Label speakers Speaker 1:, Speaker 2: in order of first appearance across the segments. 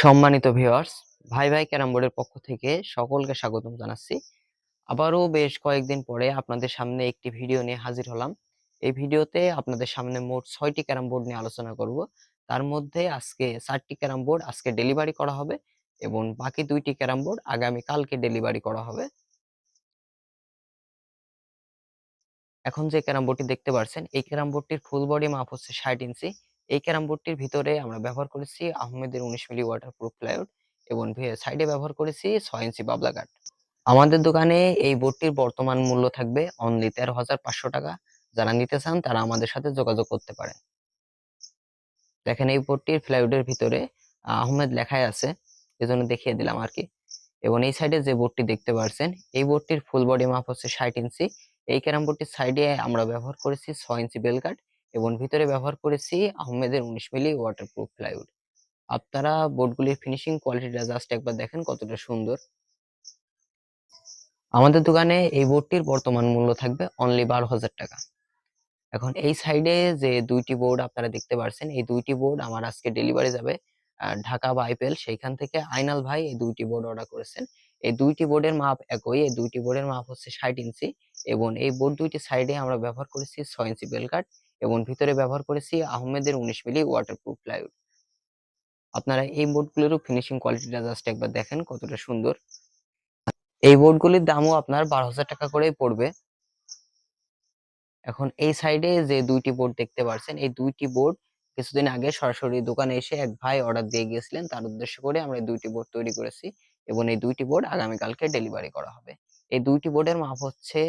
Speaker 1: সম্মানিত ভিওয়ার্স ভাই ভাই ক্যারাম বোর্ডের পক্ষ থেকে সকলকে স্বাগতম জানাচ্ছি। আবারও বেশ কয়েকদিন পরে আপনাদের সামনে একটি ভিডিও নিয়ে হাজির হলাম। এই ভিডিওতে আপনাদের সামনে মোট ছয়টি ক্যারাম বোর্ড নিয়ে আলোচনা করব। তার মধ্যে আজকে চারটি ক্যারাম বোর্ড আজকে ডেলিভারি করা হবে এবং বাকি দুইটি ক্যারাম বোর্ড আগামী কালকে ডেলিভারি করা হবে। এখন যে ক্যারাম বোর্ডটি দেখতে পাচ্ছেন এই ক্যারাম বোর্ডটির ফুল বডি মাপ হচ্ছে ষাট ইঞ্চি। এই ক্যারাম বোর্ডটির ভিতরে আমরা ব্যবহার করেছি আহমেদের উনিশ মিলি ওয়াটার প্রুফ প্লাইউড এবং সাইডে ব্যবহার করেছি ছয় ইঞ্চি বাবলা কাঠ আমাদের দোকানে এই বোর্ডটির বর্তমান মূল্য থাকবে অনলি তেরো হাজার পাঁচশো টাকা। যারা নিতে চান তারা আমাদের সাথে যোগাযোগ করতে পারেন। দেখেন এই বোর্ডটির প্লাইউডের ভিতরে আহমেদ লেখাই আছে, এজন্য দেখিয়ে দিলাম আর কি। এবং এই সাইডে যে বোর্ডটি দেখতে পাচ্ছেন এই বোর্ডটির ফুল বডি মাপ হচ্ছে ষাট ইঞ্চি। এই ক্যারাম বোর্ডটির সাইডে আমরা ব্যবহার করেছি ছয় ইঞ্চি বেল এবং ভিতরে ব্যবহার করেছি আহমেদের উনিশ মিলি ওয়াটারপ্রুফ প্লাইউড আপনারা বোর্ডগুলির ফিনিশিং কোয়ালিটিটা জাস্ট একবার দেখেন কতটা সুন্দর। আমাদের দোকানে এই বোর্ডটির বর্তমান মূল্য থাকবে অনলি বারো হাজার টাকা। এখন এই সাইডে যে দুইটি বোর্ড আপনারা দেখতে পাচ্ছেন এই দুইটি বোর্ড আমার আজকে ডেলিভারি যাবে ঢাকা বা আইপিএল, সেইখান থেকে আইনাল ভাই এই দুইটি বোর্ড অর্ডার করেছেন। এই দুইটি বোর্ডের মাপ একই, এই দুইটি বোর্ডের মাপ হচ্ছে ষাট ইঞ্চি এবং এই বোর্ড দুইটি সাইডে আমরা ব্যবহার করেছি ছয় ইঞ্চি বেল কাট এবং ভিতরে ব্যবহার করেছি আহমেদের উনিশ মিলি ওয়াটারপ্রুফ প্লাইউড আপনারা এই বোর্ডগুলোরও ফিনিশিং কোয়ালিটিটা জাস্ট একবার দেখেন কতটা সুন্দর। এই বোর্ডগুলির দামও আপনার বারো হাজার টাকা করেই পড়বে। এখন এই সাইডে যে দুইটি বোর্ড দেখতে পাচ্ছেন এই দুইটি বোর্ড কিছুদিন আগে সরাসরি দোকানে এসে এক ভাই অর্ডার দিয়ে গিয়েছিলেন, তার উদ্দেশ্য করে আমরা দুইটি বোর্ড তৈরি করেছি এবং এই দুইটি বোর্ড আগামীকালকে ডেলিভারি করা হবে। এই দুইটি বোর্ডের মাপ হচ্ছে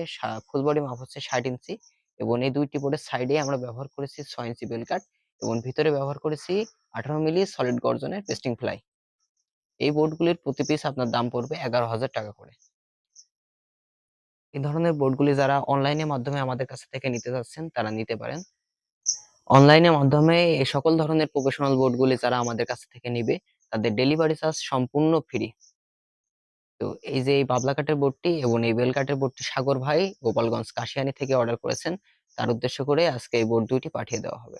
Speaker 1: ফুল বডি মাপ হচ্ছে ষাট ইঞ্চি এবং এই দুইটি বোর্ডের সাইডে আমরা ব্যবহার করেছি ছয় ইঞ্চি বেল কাট এবং ভিতরে ব্যবহার করেছি আঠারো মিলি সলিড গর্জনের পেস্টিং ফ্লাই এই বোর্ডগুলির প্রতি পিস আপনার দাম পড়বে এগারো হাজার টাকা করে। এই ধরনের বোর্ডগুলি যারা অনলাইনের মাধ্যমে আমাদের কাছ থেকে নিতে যাচ্ছেন, তারা নিতে পারেন। অনলাইনের মাধ্যমে এই সকল ধরনের প্রফেশনাল বোর্ডগুলি যারা আমাদের কাছ থেকে নিবে, তাদের ডেলিভারি চার্জ সম্পূর্ণ ফ্রি তো এই যে এই বাবলা কাঠের বোর্ডটি এবং এই বেল কাঠের বোর্ডটি সাগর ভাই গোপালগঞ্জ কাশিয়ানি থেকে অর্ডার করেছেন, তার উদ্দেশ্য করে আজকে এই বোর্ড দুইটি পাঠিয়ে দেওয়া হবে।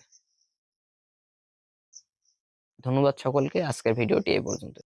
Speaker 1: ধন্যবাদ সকলকে, আজকের ভিডিওটি এই পর্যন্ত